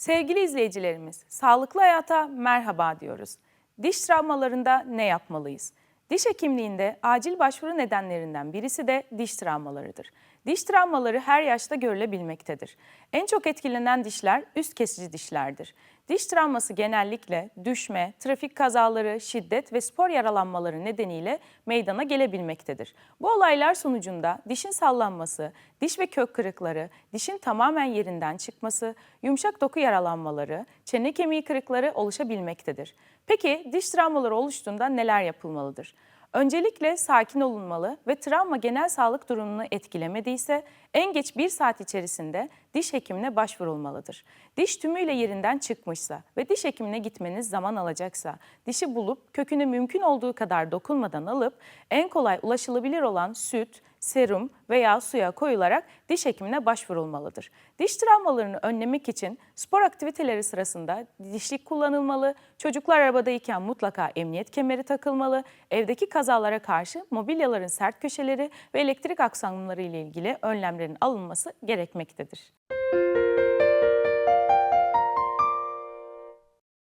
Sevgili izleyicilerimiz, sağlıklı hayata merhaba diyoruz. Diş travmalarında ne yapmalıyız? Diş hekimliğinde acil başvuru nedenlerinden birisi de diş travmalarıdır. Diş travmaları her yaşta görülebilmektedir. En çok etkilenen dişler üst kesici dişlerdir. Diş travması genellikle düşme, trafik kazaları, şiddet ve spor yaralanmaları nedeniyle meydana gelebilmektedir. Bu olaylar sonucunda dişin sallanması, diş ve kök kırıkları, dişin tamamen yerinden çıkması, yumuşak doku yaralanmaları, çene kemiği kırıkları oluşabilmektedir. Peki diş travmaları oluştuğunda neler yapılmalıdır? Öncelikle sakin olunmalı ve travma genel sağlık durumunu etkilemediyse en geç bir saat içerisinde diş hekimine başvurulmalıdır. Diş tümüyle yerinden çıkmışsa ve diş hekimine gitmeniz zaman alacaksa dişi bulup kökünü mümkün olduğu kadar dokunmadan alıp en kolay ulaşılabilir olan süt, serum veya suya koyularak diş hekimine başvurulmalıdır. Diş travmalarını önlemek için spor aktiviteleri sırasında dişlik kullanılmalı, çocuklar arabadayken mutlaka emniyet kemeri takılmalı, evdeki kazalara karşı mobilyaların sert köşeleri ve elektrik aksamları ile ilgili önlemlerin alınması gerekmektedir. Música